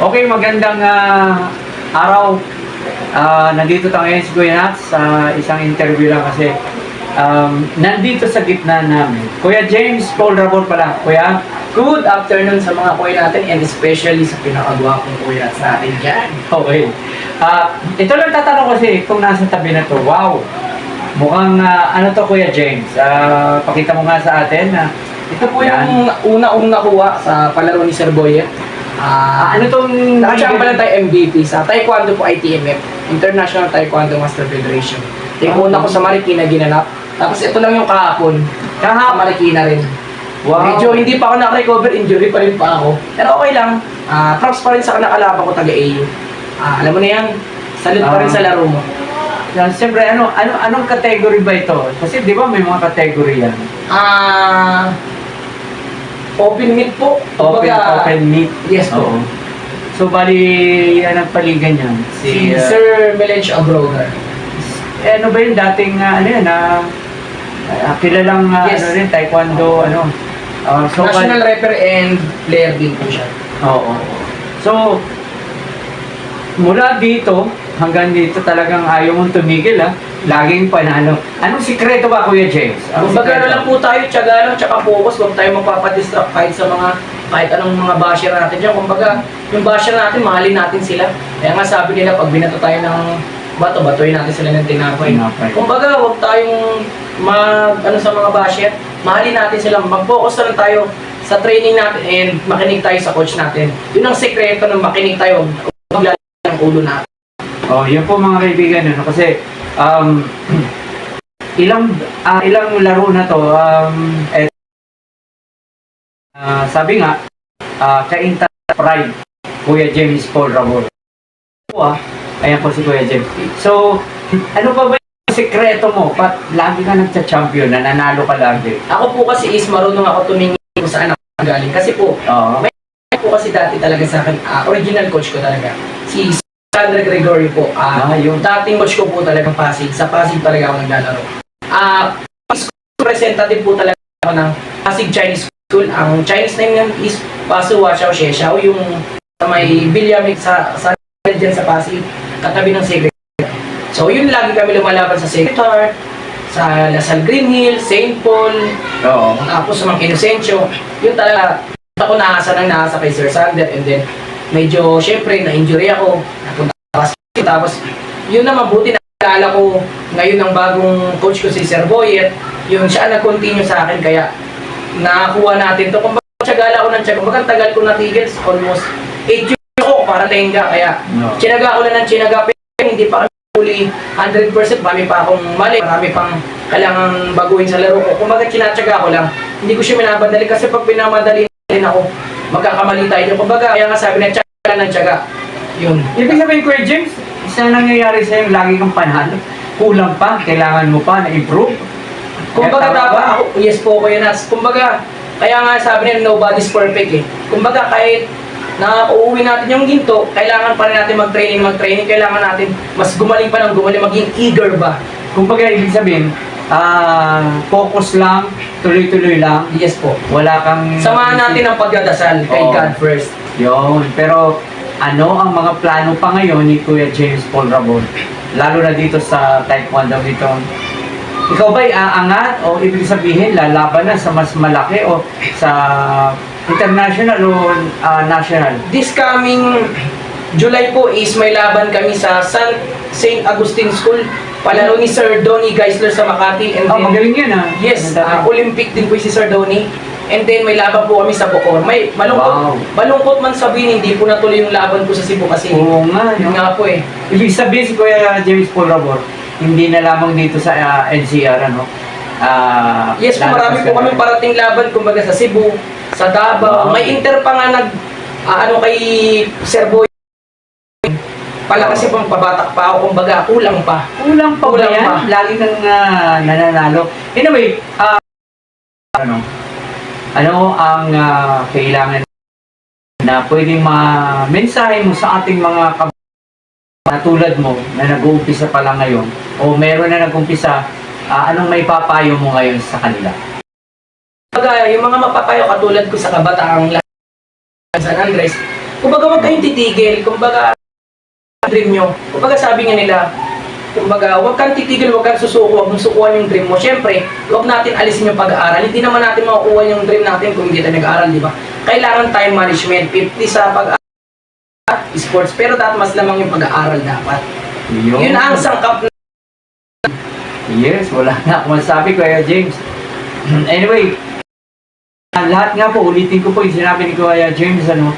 Okay, magandang ah, araw. Ah, nandito tayo ngayon si Kuya Nats sa isang interview lang kasi um, nandito sa gitna namin. Kuya James Paul Rabor pala. Kuya, Good afternoon sa mga kuya natin and especially sa pinakagwapong kuya natin dyan. okay. Ah, ito lang tatanong kasi kung nasa tabi na to. Wow! Mukhang ah, ano to Kuya James? Ah, pakita mo nga sa atin na Ito po Yan. yung una-ung nakuha sa palaro ni Sir Boyet. Ah, Ah, ano tong Nakasya pala tayo MVP sa Taekwondo po ITMF, International Taekwondo Master Federation. Yung una ko sa Marikina ginanap. Tapos ito lang yung kahapon. Kahapon. Marikina rin. Wow. Medyo hindi pa ako naka-recover, injury pa rin pa ako. Pero okay lang. Ah, props pa rin sa nakalaban ko taga-AU. Ah, alam mo na yan, salute pa rin Ah. sa laro mo. Yan, siyempre, ano, ano, anong category ba ito? Kasi di ba may mga category yan? Ah, open meet po. Open, Kumbaga, open meet. Yes po. Oo. So, bali, yan ang paligan niyan. Si uh, Sir Melench Abrogar. eh, ano ba yung dating, uh, ano yan, ah, ah, kilalang, ah, Yes. ano rin, taekwondo, ano. Ah, so, National bali- rapper and player din po siya. Oo. So, mula dito, hanggang dito talagang ayaw mong tumigil, ah. Laging panalo. Anong sikreto ba, Kuya James? Anong Kumbaga na lang po tayo, tiyaga lang, tsaka focus, huwag tayo magpapadistract kahit sa mga, kahit anong mga basher natin dyan. Kumbaga, yung basher natin, mahalin natin sila. Kaya nga sabi nila, pag binato tayo ng bato, batuin natin sila ng tinapay. Tinapay. Kumbaga, huwag tayong mag, ano sa mga basher, mahalin natin sila, mag-focus na lang tayo sa training natin and makinig tayo sa coach natin. Yun ang sekreto ng makinig tayo, huwag maglalagay ng ulo natin. Oh, yun po mga kaibigan, ano, kasi um, ilang ah, ilang laro na to, um, et, ah, sabi nga, uh, Kainta Pride, Kuya James Paul Rabor. Ah, ayan po si Kuya James. So, ano pa ba yung sekreto mo? Pat lagi ka nagcha-champion, nananalo ka lagi. Ako po kasi is marunong ako tumingin kung saan ako galing. Kasi po, Oo. May po kasi dati talaga sa akin, ah, original coach ko talaga, si Sandra Gregory po. Ah, Ah, yun. dating coach ko po talagang Pasig. Sa Pasig talaga ako naglalaro. Ah, representative po talaga ako ng Pasig Chinese School. Ang Chinese name niyan is Pasuwa Xiao Xie Xiao, yung sa may Bilyamig sa sa dyan sa Pasig, katabi ng Secret. So yun lagi kami lumalaban sa Secretary, sa Lasal Green Hill, St. Paul, Oo. tapos sa mga Inocencio, yun talaga, ako naasa ng naasa kay Sir Sander and then medyo syempre na-injury ako, napunta ako sa tapos yun naman buti na naalala ko ngayon ang bagong coach ko si Sir Boyet, yung siya nag-continue sa akin kaya nakakuha natin to. Kung tiyagala ko ng tiyaga, bagang tagal ko natigil, almost 8 years ako para tenga kaya No. Tsinaga ko na ng tsinaga, pero hindi pa kami fully 100%. Marami pa akong mali, marami pang kailangan baguhin sa laro ko. Kung baga tsinatsaga ko lang, hindi ko siya minabadali kasi pag pinamadali din ako, magkakamali tayo. Kung baga, kaya nga sabi na tsaga ng tsaga. Yun. Ibig sabihin, Kuya James, isa nangyayari sa'yo, lagi kang panalo. Kulang pa, kailangan mo pa na-improve. Kung baga Kaya tama dapat ako, yes po ko yan. Kung baga, kaya nga sabi nila, nobody's perfect eh. Kung baga, kahit nakaka-uwi natin yung ginto, kailangan pa rin natin mag-training, mag-training, kailangan natin mas gumaling pa ng gumaling, maging eager ba? Kumbaga, ibig sabihin, ah, focus lang, tuloy-tuloy lang, Yes po. wala kang... Samahan natin ang pagdadasal kay Oo. God first. Yun. Pero, ano ang mga plano pa ngayon ni Kuya James Paul Rabon? Lalo na dito sa Taekwondo ito. Ikaw ba'y aangat o ibig sabihin lalaban na sa mas malaki o sa international o ah, national? This coming July po is may laban kami sa San St. Agustin School. Palaro ni Sir Donny Geisler sa Makati. And Oh, then, magaling yan ah. yes, ah, dami. Olympic din po si Sir Donny. And then may laban po kami sa Bocor. May malungkot, Wow. malungkot man sabihin, hindi po natuloy yung laban ko sa Cebu kasi Oo nga. yun no? nga po eh. Ibig sabihin si Kuya James Paul Rabor, hindi na lamang dito sa ah, NCR, ano? Ah, Yes po, marami po ka kami parating laban, kumbaga sa Cebu, sa Davao. Wow. May Inter pa nga nag, ah, ano kay Sir Boy. Pala kasi pang pabatak pa ako, kumbaga kulang pa. Kulang pa ba Kulang yan? pa. Lagi kang ah, nananalo. Anyway, ah, ano, ano ang ah, kailangan na pwedeng ma-mensahe mo sa ating mga kab- na tulad mo na nag-uumpisa pa lang ngayon o meron na nag-umpisa, ah, anong may papayo mo ngayon sa kanila? Kumbaga, yung mga mapapayo katulad ko sa kabataang San Andres, Kumbaga huwag kayong titigil. Kumbaga, dream nyo. Kumbaga sabi nga nila, kumbaga, huwag kang titigil, huwag kang susuko, huwag mong sukuhan yung dream mo. Siyempre, huwag natin alisin yung pag-aaral. Hindi naman natin makukuha yung dream natin kung hindi tayo nag-aaral, di ba? Kailangan time management, 50 sa pag-aaral, sports, pero dapat mas lamang yung pag-aaral dapat. Yun ang sangkap na Yes, wala na akong masabi, Kuya James. anyway, ah, lahat nga po, ulitin ko po yung sinabi ni Kuya James, ano,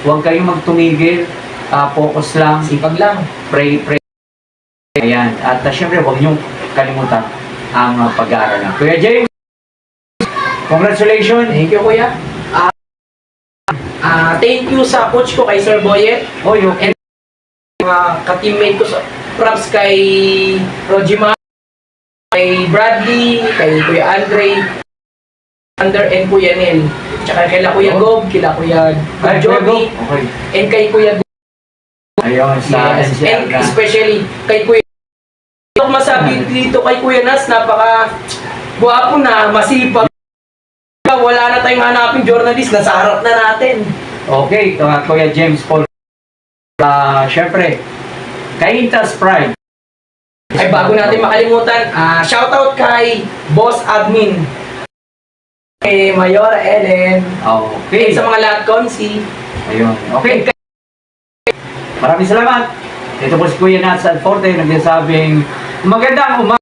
huwag kayong magtumigil, ah, focus lang, sipag lang. pray, pray. Ayan, at uh, syempre, huwag niyong kalimutan ang ah, pag-aaral na. Kuya James, congratulations! Thank you, kuya. Ah, ah, thank you sa coach ko kay Sir Boyet. Oh, okay. mga ka-teammate ko sa props kay Rojima, kay Bradley, kay Kuya Andre, Under and Kuya Nel. Tsaka kay Kuya Gob, kila Kuya Ay. Joby, Okay. and kay Kuya Gob. Ayun, sa Yes, and especially kay Kuya Ito masabi dito kay Kuya Nas, napaka guwapo na, masipag. Wala na tayong hanapin journalist, nasa harap na natin. Okay, uh, Kuya James Paul. Uh, syempre, kay Intas Pride. Ay bago natin makalimutan, ah shoutout kay Boss Admin. Kay Mayora Ellen. Okay. Kay sa mga lahat konsi. Ayun. Okay. Maraming salamat. Ito po si Kuya Nats Alforte nagsasabing magandang umaga.